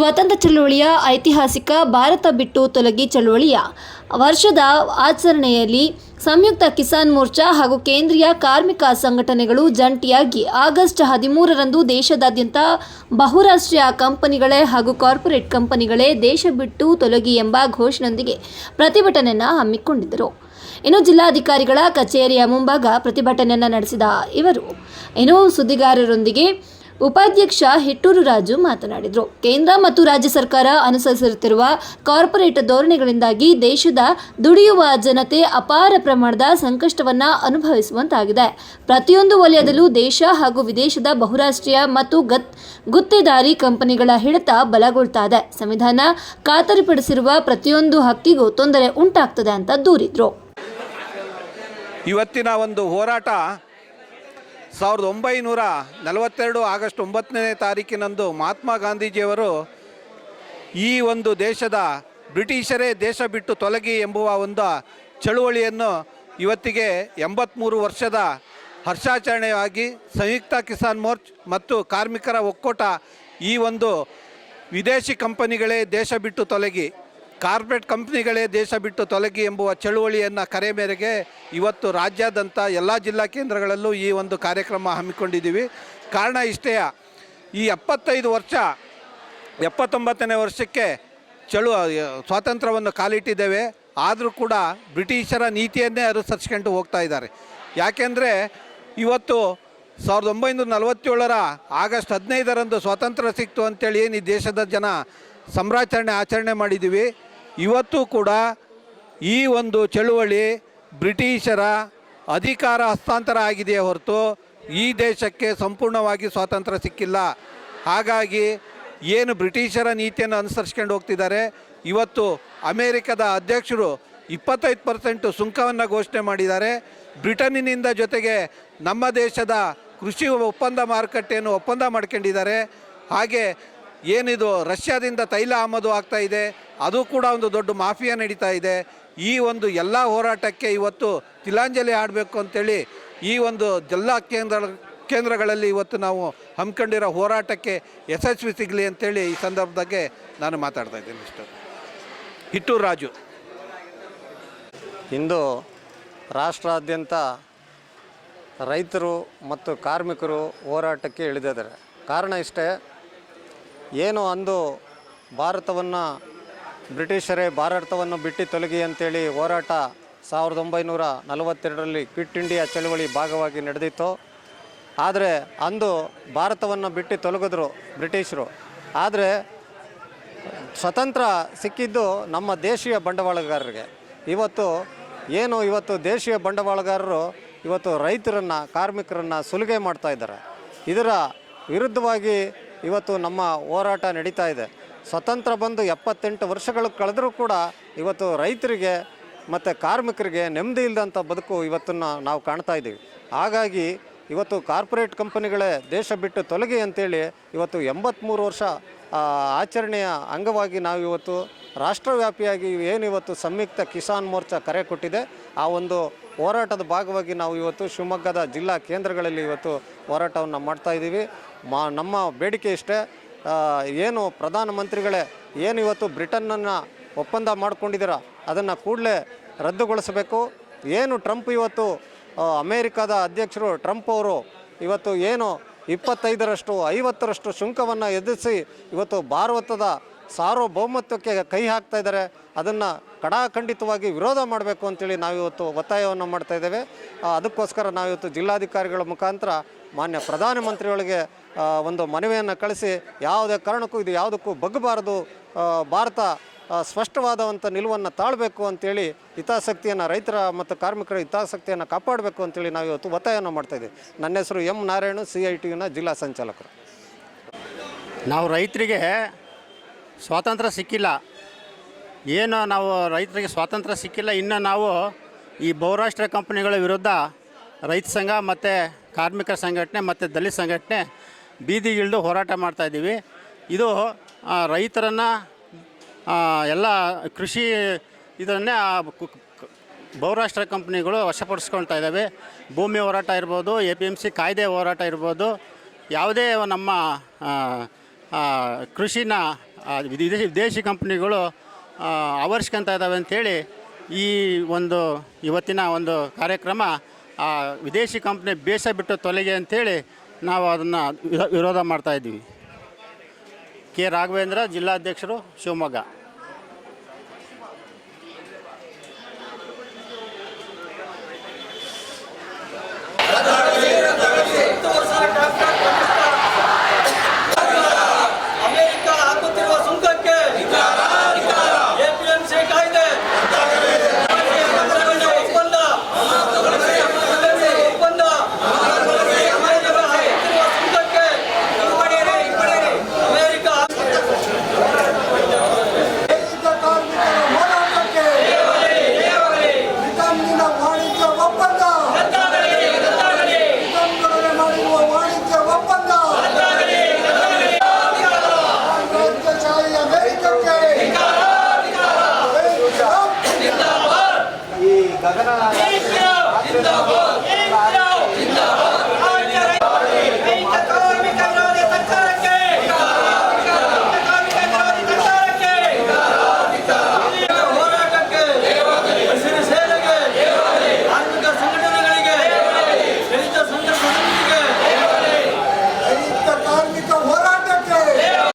ಸ್ವಾತಂತ್ರ್ಯ ಚಳವಳಿಯ ಐತಿಹಾಸಿಕ ಭಾರತ ಬಿಟ್ಟು ತೊಲಗಿ ಚಳವಳಿಯ ವರ್ಷದ ಆಚರಣೆಯಲ್ಲಿ ಸಂಯುಕ್ತ ಕಿಸಾನ್ ಮೋರ್ಚಾ ಹಾಗೂ ಕೇಂದ್ರೀಯ ಕಾರ್ಮಿಕ ಸಂಘಟನೆಗಳು ಜಂಟಿಯಾಗಿ ಆಗಸ್ಟ್ ಹದಿಮೂರರಂದು ದೇಶದಾದ್ಯಂತ ಬಹುರಾಷ್ಟ್ರೀಯ ಕಂಪನಿಗಳೇ ಹಾಗೂ ಕಾರ್ಪೊರೇಟ್ ಕಂಪನಿಗಳೇ ದೇಶ ಬಿಟ್ಟು ತೊಲಗಿ ಎಂಬ ಘೋಷಣೆಯೊಂದಿಗೆ ಪ್ರತಿಭಟನೆಯನ್ನು ಹಮ್ಮಿಕೊಂಡಿದ್ದರು. ಇನ್ನು ಜಿಲ್ಲಾಧಿಕಾರಿಗಳ ಕಚೇರಿಯ ಮುಂಭಾಗ ಪ್ರತಿಭಟನೆಯನ್ನು ನಡೆಸಿದ ಇವರು. ಇನ್ನು ಸುದ್ದಿಗಾರರೊಂದಿಗೆ ಉಪಾಧ್ಯಕ್ಷ ಹಿಟ್ಟೂರು ರಾಜು ಮಾತನಾಡಿದರು. ಕೇಂದ್ರ ಮತ್ತು ರಾಜ್ಯ ಸರ್ಕಾರ ಅನುಸರಿಸುತ್ತಿರುವ ಕಾರ್ಪೊರೇಟ್ ಧೋರಣೆಗಳಿಂದಾಗಿ ದೇಶದ ದುಡಿಯುವ ಜನತೆ ಅಪಾರ ಪ್ರಮಾಣದ ಸಂಕಷ್ಟವನ್ನು ಅನುಭವಿಸುವಂತಾಗಿದೆ. ಪ್ರತಿಯೊಂದು ವಲಯದಲ್ಲೂ ದೇಶ ಹಾಗೂ ವಿದೇಶದ ಬಹುರಾಷ್ಟ್ರೀಯ ಮತ್ತು ಗತ್, ಗುತ್ತೇದಾರಿ ಕಂಪನಿಗಳ ಹಿಡಿತ ಬಲಗೊಳ್ತಾ ಇದೆ ಸಂವಿಧಾನ ಖಾತರಿಪಡಿಸಿರುವ ಪ್ರತಿಯೊಂದು ಹಕ್ಕಿಗೂ ತೊಂದರೆ ಉಂಟಾಗ್ತದೆ ಅಂತ ದೂರಿದ್ರು. ಇವತ್ತಿನ ಒಂದು ಹೋರಾಟ ಸಾವಿರದ ಒಂಬೈನೂರ ನಲವತ್ತೆರಡು ಆಗಸ್ಟ್ ಒಂಬತ್ತನೇ ತಾರೀಕಿನಂದು ಮಹಾತ್ಮ ಗಾಂಧೀಜಿಯವರು ಈ ಒಂದು ದೇಶದ ಬ್ರಿಟಿಷರೇ ದೇಶ ಬಿಟ್ಟು ತೊಲಗಿ ಎಂಬುವ ಒಂದು ಚಳುವಳಿಯನ್ನು ಇವತ್ತಿಗೆ ಎಂಬತ್ತ್ಮೂರು ವರ್ಷದ ಹರ್ಷಾಚರಣೆಯಾಗಿ ಸಂಯುಕ್ತ ಕಿಸಾನ್ ಮೋರ್ಚ್ ಮತ್ತು ಕಾರ್ಮಿಕರ ಒಕ್ಕೂಟ ಈ ಒಂದು ವಿದೇಶಿ ಕಂಪನಿಗಳೇ ದೇಶ ಬಿಟ್ಟು ತೊಲಗಿ. ಕಾರ್ಪೊರೇಟ್ ಕಂಪ್ನಿಗಳೇ ದೇಶ ಬಿಟ್ಟು ತೊಲಗಿ ಎಂಬುವ ಚಳುವಳಿಯನ್ನು ಕರೆ ಮೇರೆಗೆ ಇವತ್ತು ರಾಜ್ಯಾದ್ಯಂತ ಎಲ್ಲ ಜಿಲ್ಲಾ ಕೇಂದ್ರಗಳಲ್ಲೂ ಈ ಒಂದು ಕಾರ್ಯಕ್ರಮ ಹಮ್ಮಿಕೊಂಡಿದ್ದೀವಿ. ಕಾರಣ ಇಷ್ಟೇ, ಈ ಎಪ್ಪತ್ತೈದು ವರ್ಷ, ಎಪ್ಪತ್ತೊಂಬತ್ತನೇ ವರ್ಷಕ್ಕೆ ಚಳು, ಸ್ವಾತಂತ್ರ್ಯವನ್ನು ಕಾಲಿಟ್ಟಿದ್ದೇವೆ. ಆದರೂ ಕೂಡ ಬ್ರಿಟಿಷರ ನೀತಿಯನ್ನೇ ಅನುಸರಿಸ್ಕೊಂಡು ಹೋಗ್ತಾ ಇದ್ದಾರೆ. ಯಾಕೆಂದರೆ ಇವತ್ತು ಸಾವಿರದ ಒಂಬೈನೂರ ನಲವತ್ತೇಳರ ಆಗಸ್ಟ್ ಹದಿನೈದರಂದು ಸ್ವಾತಂತ್ರ್ಯ ಸಿಕ್ತು ಅಂತೇಳಿ ಏನು ಈ ದೇಶದ ಜನ ಸಂಭ್ರಾಚರಣೆ ಆಚರಣೆ ಮಾಡಿದ್ದೀವಿ. ಇವತ್ತು ಕೂಡ ಈ ಒಂದು ಚಳುವಳಿ ಬ್ರಿಟಿಷರ ಅಧಿಕಾರ ಹಸ್ತಾಂತರ ಆಗಿದೆಯೇ ಹೊರತು ಈ ದೇಶಕ್ಕೆ ಸಂಪೂರ್ಣವಾಗಿ ಸ್ವಾತಂತ್ರ್ಯ ಸಿಕ್ಕಿಲ್ಲ. ಹಾಗಾಗಿ ಏನು ಬ್ರಿಟಿಷರ ನೀತಿಯನ್ನು ಅನುಸರಿಸ್ಕೊಂಡು ಹೋಗ್ತಿದ್ದಾರೆ. ಇವತ್ತು ಅಮೇರಿಕದ ಅಧ್ಯಕ್ಷರು ಇಪ್ಪತ್ತೈದು ಪರ್ಸೆಂಟು ಸುಂಕವನ್ನು ಘೋಷಣೆ ಮಾಡಿದ್ದಾರೆ. ಬ್ರಿಟನ್ನಿನಿಂದ ಜೊತೆಗೆ ನಮ್ಮ ದೇಶದ ಕೃಷಿ ಒಪ್ಪಂದ ಮಾರುಕಟ್ಟೆಯನ್ನು ಒಪ್ಪಂದ ಮಾಡ್ಕೊಂಡಿದ್ದಾರೆ. ಹಾಗೆ ಏನಿದು ರಷ್ಯಾದಿಂದ ತೈಲ ಆಮದು ಆಗ್ತಾ ಇದೆ ಅದು ಕೂಡ ಒಂದು ದೊಡ್ಡ ಮಾಫಿಯಾ ನಡೀತಾ ಇದೆ. ಈ ಒಂದು ಎಲ್ಲ ಹೋರಾಟಕ್ಕೆ ಇವತ್ತು ತಿಲಾಂಜಲಿ ಆಡಬೇಕು ಅಂತೇಳಿ ಈ ಒಂದು ಜಿಲ್ಲಾ ಕೇಂದ್ರ ಕೇಂದ್ರಗಳಲ್ಲಿ ಇವತ್ತು ನಾವು ಹಮ್ಮಿಕೊಂಡಿರೋ ಹೋರಾಟಕ್ಕೆ ಯಶಸ್ವಿ ಸಿಗಲಿ ಅಂತೇಳಿ ಈ ಸಂದರ್ಭದಾಗೆ ನಾನು ಮಾತಾಡ್ತಾ ಇದ್ದೀನಿ ಇಷ್ಟು ಹಿಟ್ಟೂರು ರಾಜು. ಇಂದು ರಾಷ್ಟ್ರಾದ್ಯಂತ ರೈತರು ಮತ್ತು ಕಾರ್ಮಿಕರು ಹೋರಾಟಕ್ಕೆ ಇಳಿದಿದ್ದಾರೆ. ಕಾರಣ ಇಷ್ಟೇ ಏನು ಅಂದು ಭಾರತವನ್ನು, ಬ್ರಿಟಿಷರೇ ಭಾರತವನ್ನು ಬಿಟ್ಟು ತೊಲಗಿ ಅಂತೇಳಿ ಹೋರಾಟ ಸಾವಿರದ ಒಂಬೈನೂರ ನಲವತ್ತೆರಡರಲ್ಲಿ ಕ್ವಿಟ್ ಇಂಡಿಯಾ ಚಳುವಳಿ ಭಾಗವಾಗಿ ನಡೆದಿತ್ತು. ಆದರೆ ಅಂದು ಭಾರತವನ್ನು ಬಿಟ್ಟು ತೊಲಗಿದ್ರು ಬ್ರಿಟಿಷರು. ಆದರೆ ಸ್ವತಂತ್ರ ಸಿಕ್ಕಿದ್ದು ನಮ್ಮ ದೇಶೀಯ ಬಂಡವಾಳಗಾರರಿಗೆ. ಇವತ್ತು ಏನು ಇವತ್ತು ದೇಶೀಯ ಬಂಡವಾಳಗಾರರು ಇವತ್ತು ರೈತರನ್ನು, ಕಾರ್ಮಿಕರನ್ನು ಸುಲಿಗೆ ಮಾಡ್ತಾ ಇದ್ದಾರೆ. ಇದರ ವಿರುದ್ಧವಾಗಿ ಇವತ್ತು ನಮ್ಮ ಹೋರಾಟ ನಡೀತಾ ಇದೆ. ಸ್ವತಂತ್ರ ಬಂದು ಎಪ್ಪತ್ತೆಂಟು ವರ್ಷಗಳು ಕಳೆದರೂ ಕೂಡ ಇವತ್ತು ರೈತರಿಗೆ ಮತ್ತು ಕಾರ್ಮಿಕರಿಗೆ ನೆಮ್ಮದಿ ಇಲ್ಲದಂಥ ಬದುಕು ಇವತ್ತನ್ನು ನಾವು ಕಾಣ್ತಾ ಇದ್ದೀವಿ. ಹಾಗಾಗಿ ಇವತ್ತು ಕಾರ್ಪೊರೇಟ್ ಕಂಪನಿಗಳೇ ದೇಶ ಬಿಟ್ಟು ತೊಲಗಿ ಅಂತೇಳಿ ಇವತ್ತು ಎಂಬತ್ತ್ಮೂರು ವರ್ಷ ಆಚರಣೆಯ ಅಂಗವಾಗಿ ನಾವು ಇವತ್ತು ರಾಷ್ಟ್ರವ್ಯಾಪಿಯಾಗಿ ಏನು ಇವತ್ತು ಸಂಯುಕ್ತ ಕಿಸಾನ್ ಮೋರ್ಚಾ ಕರೆ ಕೊಟ್ಟಿದೆ, ಆ ಒಂದು ಹೋರಾಟದ ಭಾಗವಾಗಿ ನಾವು ಇವತ್ತು ಶಿವಮೊಗ್ಗದ ಜಿಲ್ಲಾ ಕೇಂದ್ರಗಳಲ್ಲಿ ಇವತ್ತು ಹೋರಾಟವನ್ನು ಮಾಡ್ತಾ ಇದ್ದೀವಿ. ಮಾ, ನಮ್ಮ ಬೇಡಿಕೆ ಇಷ್ಟೇ ಏನು ಪ್ರಧಾನಮಂತ್ರಿಗಳೇ ಏನು ಇವತ್ತು ಬ್ರಿಟನ್ನನ್ನು ಒಪ್ಪಂದ ಮಾಡ್ಕೊಂಡಿದ್ದೀರ, ಅದನ್ನು ಕೂಡಲೇ ರದ್ದುಗೊಳಿಸಬೇಕು. ಏನು ಟ್ರಂಪ್ ಇವತ್ತು ಅಮೇರಿಕಾದ ಅಧ್ಯಕ್ಷರು, ಟ್ರಂಪ್ ಅವರು ಇವತ್ತು ಏನು ಇಪ್ಪತ್ತೈದರಷ್ಟು, ಐವತ್ತರಷ್ಟು ಶುಂಕವನ್ನು ಎದುರಿಸಿ ಇವತ್ತು ಭಾರತದ ಸಾರ್ವಭೌಮತ್ವಕ್ಕೆ ಕೈ ಹಾಕ್ತಾ ಇದ್ದಾರೆ. ಅದನ್ನು ಕಡಾಖಂಡಿತವಾಗಿ ವಿರೋಧ ಮಾಡಬೇಕು ಅಂತೇಳಿ ನಾವಿವತ್ತು ಒತ್ತಾಯವನ್ನು ಮಾಡ್ತಾ ಇದ್ದೇವೆ. ಅದಕ್ಕೋಸ್ಕರ ನಾವಿವತ್ತು ಜಿಲ್ಲಾಧಿಕಾರಿಗಳ ಮುಖಾಂತರ ಮಾನ್ಯ ಪ್ರಧಾನಮಂತ್ರಿಗಳಿಗೆ ಒಂದು ಮನವಿಯನ್ನು ಕಳಿಸಿ ಯಾವುದೇ ಕಾರಣಕ್ಕೂ ಇದು ಯಾವುದಕ್ಕೂ ಬಗ್ಗಬಾರದು. ಭಾರತ ಸ್ಪಷ್ಟವಾದಂಥ ನಿಲುವನ್ನು ತಾಳಬೇಕು ಅಂತೇಳಿ ಹಿತಾಸಕ್ತಿಯನ್ನು ರೈತರ ಮತ್ತು ಕಾರ್ಮಿಕರ ಹಿತಾಸಕ್ತಿಯನ್ನು ಕಾಪಾಡಬೇಕು ಅಂತೇಳಿ ನಾವು ಇವತ್ತು ಒತ್ತಾಯವನ್ನು ಮಾಡ್ತಾ ಇದ್ದೀವಿ. ನನ್ನ ಹೆಸರು ಎಂ ನಾರಾಯಣ ಸಿ ಐ ಟಿಯುನ ಜಿಲ್ಲಾ ಸಂಚಾಲಕರು. ನಾವು ರೈತರಿಗೆ ಸ್ವಾತಂತ್ರ್ಯ ಸಿಕ್ಕಿಲ್ಲ. ಏನು ನಾವು ರೈತರಿಗೆ ಸ್ವಾತಂತ್ರ್ಯ ಸಿಕ್ಕಿಲ್ಲ. ಇನ್ನು ನಾವು ಈ ಬಹುರಾಷ್ಟ್ರೀಯ ಕಂಪನಿಗಳ ವಿರುದ್ಧ ರೈತ ಸಂಘ ಮತ್ತು ಕಾರ್ಮಿಕರ ಸಂಘಟನೆ ಮತ್ತು ದಲಿತ ಸಂಘಟನೆ ಬೀದಿಗಿಳಿದು ಹೋರಾಟ ಮಾಡ್ತಾಯಿದ್ದೀವಿ ಇದು ರೈತರನ್ನು ಎಲ್ಲ ಕೃಷಿ ಇದನ್ನೇ ಆ ಬಹುರಾಷ್ಟ್ರ ಕಂಪ್ನಿಗಳು ವಶಪಡಿಸ್ಕೊಳ್ತಾ ಇದ್ದಾವೆ. ಭೂಮಿ ಹೋರಾಟ ಇರ್ಬೋದು, ಎ ಪಿ ಎಂ ಸಿ ಕಾಯ್ದೆ ಹೋರಾಟ ಇರ್ಬೋದು. ಯಾವುದೇ ನಮ್ಮ ಕೃಷಿನ ವಿದೇಶಿ ವಿದೇಶಿ ಕಂಪ್ನಿಗಳು ಆವರಿಸ್ಕೊಂತ ಇದ್ದಾವೆ ಅಂಥೇಳಿ ಈ ಒಂದು ಇವತ್ತಿನ ಒಂದು ಕಾರ್ಯಕ್ರಮ, ಆ, ವಿದೇಶಿ ಕಂಪ್ನಿ ಬೇಸ ಬಿಟ್ಟು ತೊಲಗೆ ಅಂಥೇಳಿ ನಾವು ಅದನ್ನು ವಿರೋಧ ಮಾಡ್ತಾ ಇದ್ದೀವಿ. ಕೆ. ರಾಘವೇಂದ್ರ, ಜಿಲ್ಲಾಧ್ಯಕ್ಷರು, ಶಿವಮೊಗ್ಗ. గగన